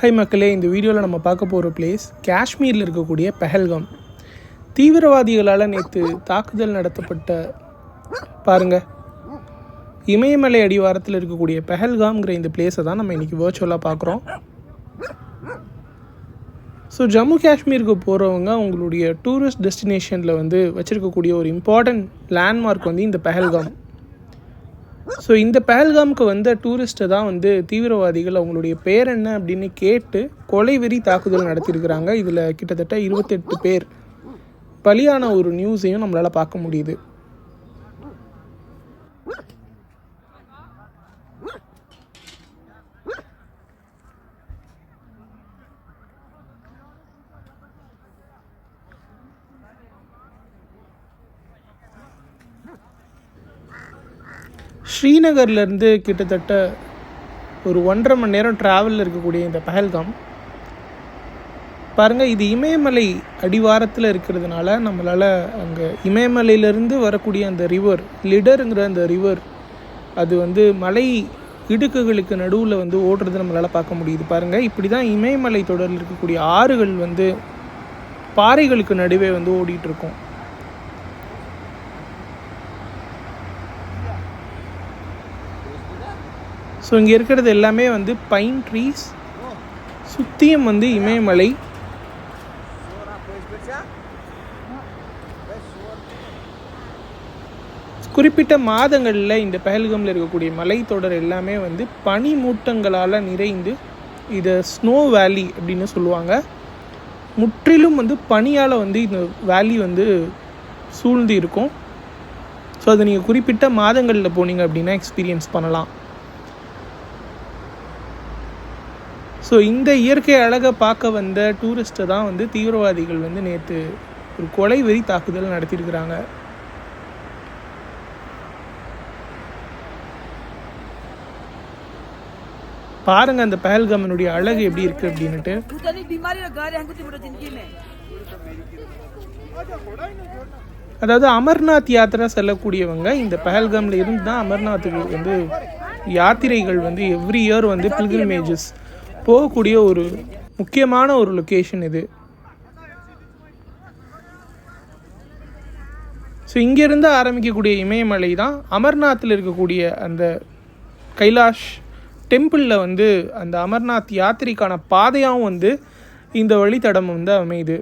High மக்களே. இந்த வீடியோவில் நம்ம பார்க்க போகிற பிளேஸ் காஷ்மீரில் இருக்கக்கூடிய பெஹல்காம். தீவிரவாதிகளால் நேற்று தாக்குதல் நடத்தப்பட்ட பாருங்க. இமயமலை அடிவாரத்தில் இருக்கக்கூடிய பெஹல்காம்ங்கிற இந்த பிளேஸை தான் நம்ம இன்றைக்கி வேர்ச்சுவலாக பார்க்குறோம். ஸோ ஜம்மு காஷ்மீருக்கு போகிறவங்க அவங்களுடைய டூரிஸ்ட் டெஸ்டினேஷனில் வந்து வச்சுருக்கக்கூடிய ஒரு இம்பார்ட்டண்ட் லேண்ட்மார்க் வந்து இந்த பெஹல்காம். ஸோ இந்த பேல்காம்க்கு வந்த டூரிஸ்ட்டை தான் வந்து தீவிரவாதிகள். அவங்களுடைய பேர் என்ன அப்படின்னு கேட்டு கொலை வெறி தாக்குதல் நடத்தியிருக்கிறாங்க. இதில் கிட்டத்தட்ட இருபத்தெட்டு பேர். பலியான ஒரு நியூஸையும் நம்மளால் பார்க்க முடியுது. ஸ்ரீநகர்லேருந்து கிட்டத்தட்ட ஒரு ஒன்றரை மணி நேரம் ட்ராவலில் இருக்கக்கூடிய இந்த பஹல்காம். பாருங்கள் இது இமயமலை அடிவாரத்தில் இருக்கிறதுனால நம்மளால் அங்கே இமயமலையிலேருந்து வரக்கூடிய அந்த ரிவர் லிடருங்கிற அந்த ரிவர் அது வந்து மலை இடுக்குகளுக்கு நடுவில் வந்து ஓடுறது நம்மளால் பார்க்க முடியுது. பாருங்கள் இப்படி தான் இமயமலை தொடரில் இருக்கக்கூடிய ஆறுகள் வந்து பாறைகளுக்கு நடுவே வந்து ஓடிட்டு ஸோ இங்கே இருக்கிறது எல்லாமே வந்து பைன் ட்ரீஸ் சுற்றியும் வந்து இமயமலை. குறிப்பிட்ட மாதங்களில் இந்த பஹல்கமில் இருக்கக்கூடிய மலைத்தொடர் எல்லாமே வந்து பனி மூட்டங்களால் நிறைந்து இதை ஸ்னோ வேலி அப்படின்னு சொல்லுவாங்க. முற்றிலும் வந்து பனியால் வந்து இந்த வேலி வந்து சூழ்ந்து இருக்கும். ஸோ அதை நீங்கள் குறிப்பிட்ட மாதங்களில் போனீங்க அப்படின்னா எக்ஸ்பீரியன்ஸ் பண்ணலாம். ஸோ இந்த இயற்கை அழகை பார்க்க வந்த டூரிஸ்ட்டை தான் வந்து தீவிரவாதிகள் வந்து நேற்று ஒரு கொலை வெறி தாக்குதல் நடத்தியிருக்கிறாங்க. பாருங்க அந்த பஹல்கமனுடைய அழகு எப்படி இருக்கு அப்படின்னுட்டு. அதாவது அமர்நாத் யாத்திரை செல்லக்கூடியவங்க இந்த பஹல்காமில் இருந்து தான் அமர்நாத்துக்கு வந்து யாத்திரைகள் வந்து எவ்ரி இயர் வந்து பில்கிரிமேஜஸ் போகக்கூடிய ஒரு முக்கியமான ஒரு லொக்கேஷன் இது. ஸோ இங்கேருந்து ஆரம்பிக்கக்கூடிய இமயமலை தான் அமர்நாத்தில் இருக்கக்கூடிய அந்த கைலாஷ் டெம்பிளில் வந்து அந்த அமர்நாத் யாத்திரைக்கான பாதையாகவும் வந்து இந்த வழித்தடம் வந்து அமையுது.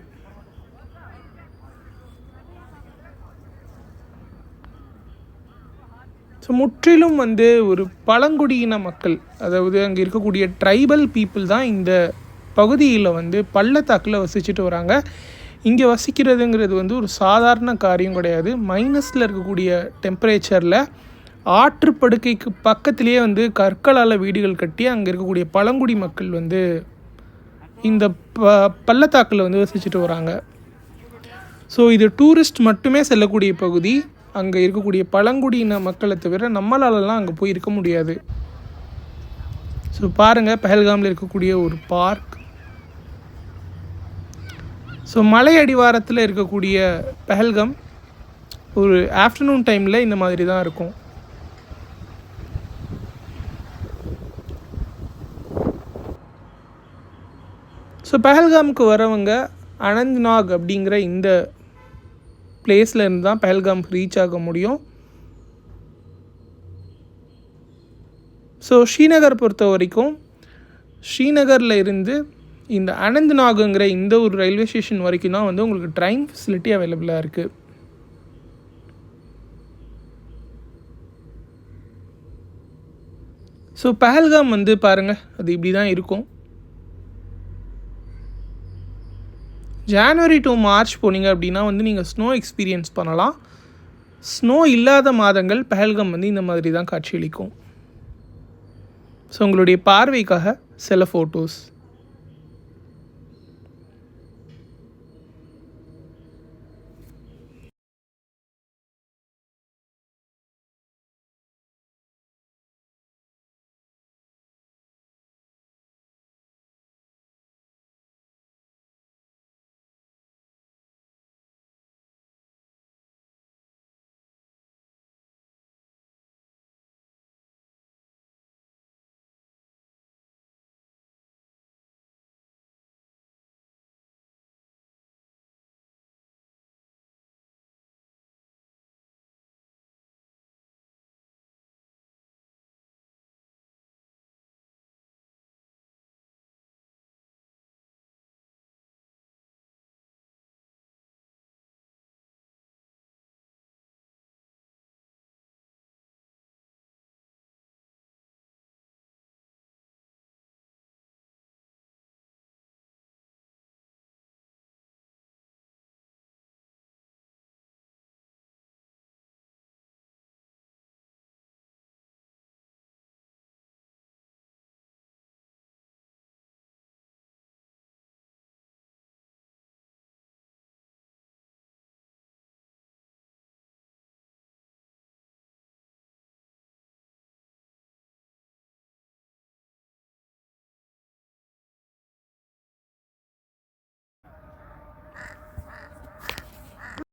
ஸோ முற்றிலும் வந்து ஒரு பழங்குடியின மக்கள் அதாவது அங்கே இருக்கக்கூடிய ட்ரைபல் பீப்புள் தான் இந்த பகுதியில் வந்து பள்ளத்தாக்கில் வசிச்சுட்டு வராங்க. இங்கே வசிக்கிறதுங்கிறது வந்து ஒரு சாதாரண காரியம் கிடையாது. மைனஸில் இருக்கக்கூடிய டெம்பரேச்சரில் ஆற்றுப்படுக்கைக்கு பக்கத்திலேயே வந்து கற்களால் வீடுகள் கட்டி அங்கே இருக்கக்கூடிய பழங்குடி மக்கள் வந்து இந்த ப பள்ளத்தாக்கில் வந்து வசிச்சுட்டு வராங்க. ஸோ இது டூரிஸ்ட் மட்டுமே செல்லக்கூடிய பகுதி. அங்கே இருக்கக்கூடிய பழங்குடியின மக்களை தவிர நம்மளாலலாம் அங்கே போய் இருக்க முடியாது. ஸோ பாருங்கள் பஹல்காமில் இருக்கக்கூடிய ஒரு பார்க். ஸோ மலை அடிவாரத்தில் இருக்கக்கூடிய பஹல்காம் ஒரு ஆஃப்டர்நூன் டைமில் இந்த மாதிரி தான் இருக்கும். ஸோ பஹல்காமுக்கு வரவங்க அனந்த்நாக் அப்படிங்கிற இந்த பிளேஸில் இருந்து தான் பஹல்காம் ரீச் ஆக முடியும். ஸோ ஸ்ரீநகர் பொறுத்த வரைக்கும் ஸ்ரீநகரில் இருந்து இந்த அனந்த்நாகுங்கிற இந்த ஒரு ரயில்வே ஸ்டேஷன் வரைக்கும் தான் வந்து உங்களுக்கு ட்ரெயின் ஃபெசிலிட்டி அவைலபிளாக இருக்குது ஸோ பஹல்காம் வந்து பாருங்கள் அது இப்படி தான் இருக்கும். ஜான்வரி டு மார்ச் போனீங்க அப்படின்னா வந்து நீங்கள் ஸ்னோ எக்ஸ்பீரியன்ஸ் பண்ணலாம். ஸ்னோ இல்லாத மாதங்கள் பஹல்கம் வந்து இந்த மாதிரி தான் காட்சியளிக்கும் ஸோ உங்களுடைய பார்வைக்காக சில ஃபோட்டோஸ்